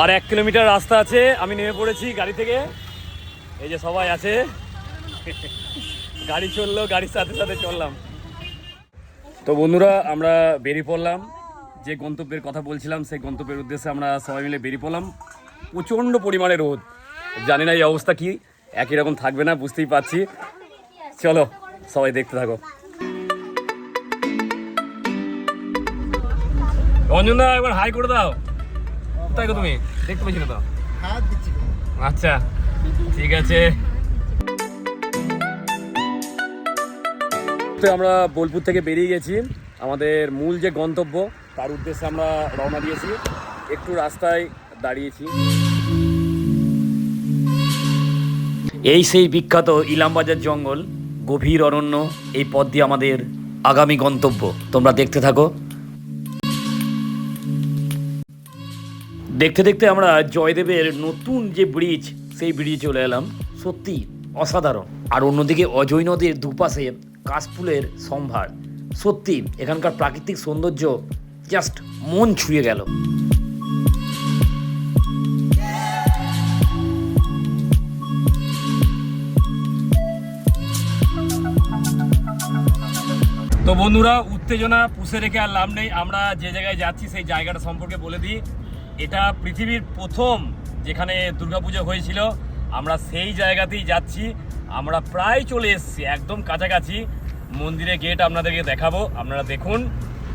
আর এক কিলোমিটার রাস্তা আছে, আমি নেমে পড়েছি গাড়ি থেকে। এই যে সবাই আছে। গাড়ি চলল, গাড়ির সাথে সাথে চললাম। তো বন্ধুরা, আমরা বেরিয়ে পড়লাম। যে গন্তব্যের কথা বলছিলাম, সেই গন্তব্যের উদ্দেশ্যে আমরা সবাই মিলে বেরিয়ে পড়লাম। প্রচণ্ড পরিমাণে রোদ। জানি না এই অবস্থা কি, একই রকম থাকবে না, বুঝতেই পারছি। চলো, সবাই দেখতে থাকো। অঞ্জনদা একবার হাই করে দাও। কোথায় গো তুমি? দেখতে পাচ্ছি না তো? হাত দিচ্ছি আচ্ছা ঠিক আছে। তো আমরা বোলপুর থেকে বেরিয়ে গেছি। আমাদের মূল যে গন্তব্য তার উদ্দেশ্যে আমরা রওনা দিয়েছি। একটু রাস্তায় দাঁড়িয়েছি। এই সেই বিখ্যাত ইলামবাজার জঙ্গল গভীর অরণ্য এই পথ দিয়ে আমাদের আগামী গন্তব্য। তোমরা দেখতে থাকো। দেখতে দেখতে আমরা জয়দেবের নতুন যে ব্রিজ সেই ব্রিজে চলে এলাম। সত্যি অসাধারণ। আর অন্যদিকে অজয় নদীর দুপাশে কাশফুলের সম্ভার। সত্যি এখানকার প্রাকৃতিক সৌন্দর্য জাস্ট মন ছুঁয়ে গেল। তো বন্ধুরা, উত্তেজনা পুষে রেখে আর লাভ নেই। আমরা যে জায়গায় যাচ্ছি, সেই জায়গাটা সম্পর্কে বলে দিই। এটা পৃথিবীর প্রথম যেখানে দুর্গাপুজো হয়েছিল। আমরা সেই জায়গাতেই যাচ্ছি। আমরা প্রায় চলে এসেছি, একদম কাছাকাছি। মন্দিরে গেট আপনাদেরকে দেখাবো। আপনারা দেখুন,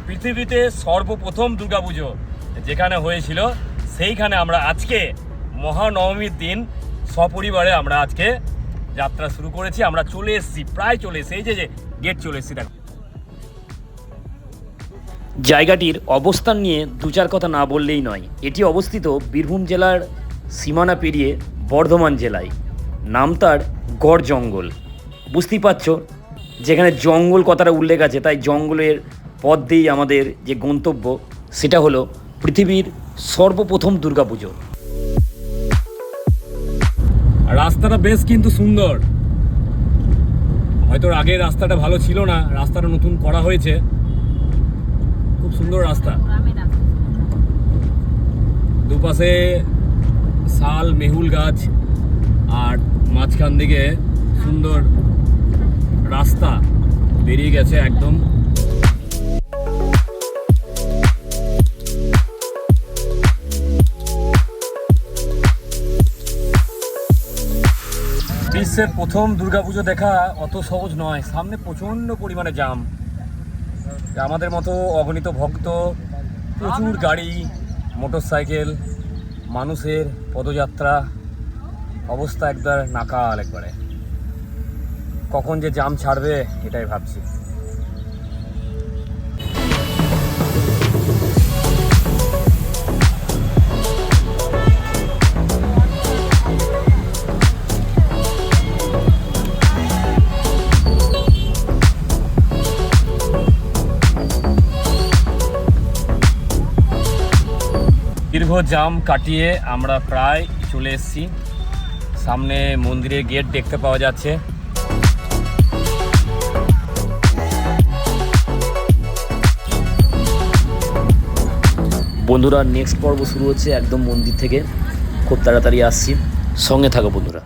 পৃথিবীতে সর্বপ্রথম দুর্গাপুজো যেখানে হয়েছিল, সেইখানে আমরা আজকে মহানবমীর দিন সপরিবারে আমরা আজকে যাত্রা শুরু করেছি। আমরা চলে এসেছি, প্রায় চলে এসেছি। এই যে গেট চলে এসেছি, দেখো। জায়গাটির অবস্থান নিয়ে দু চার কথা না বললেই নয়। এটি অবস্থিত বীরভূম জেলার সীমানা পেরিয়ে বর্ধমান জেলায়। নাম তার গড় জঙ্গল। বুঝতেই পারছ, যেখানে জঙ্গল কথাটা উল্লেখ আছে, তাই জঙ্গলের পথ দিয়েই আমাদের যে গন্তব্য, সেটা হলো পৃথিবীর সর্বপ্রথম দুর্গাপুজো। রাস্তাটা বেশ কিন্তু সুন্দর। হয়তো আগের রাস্তাটা ভালো ছিল না, রাস্তাটা নতুন করা হয়েছে। সুন্দর রাস্তা। দুপাশে শাল মেহুল গাছ আর মাঝখান দিকে সুন্দর রাস্তা বেরিয়ে গেছে একদম। বিশ্বের প্রথম দুর্গাপুজো দেখা অত সহজ নয়। সামনে প্রচণ্ড পরিমাণে জাম। আমাদের মতো অগণিত ভক্ত, প্রচুর গাড়ি, মোটরসাইকেল, মানুষের পদযাত্রা, অবস্থা একবার নাকাল একবারে। কখন যে জাম ছাড়বে, এটাই ভাবছি। দীর্ঘ জাম কাটিয়ে আমরা প্রায় চলে এসেছি। সামনে মন্দিরের গেট দেখতে পাওয়া যাচ্ছে। বন্ধুরা নেক্সট পর্ব শুরু হচ্ছে একদম মন্দির থেকে। খুব তাড়াতাড়ি আসছি। সঙ্গে থাকো বন্ধুরা।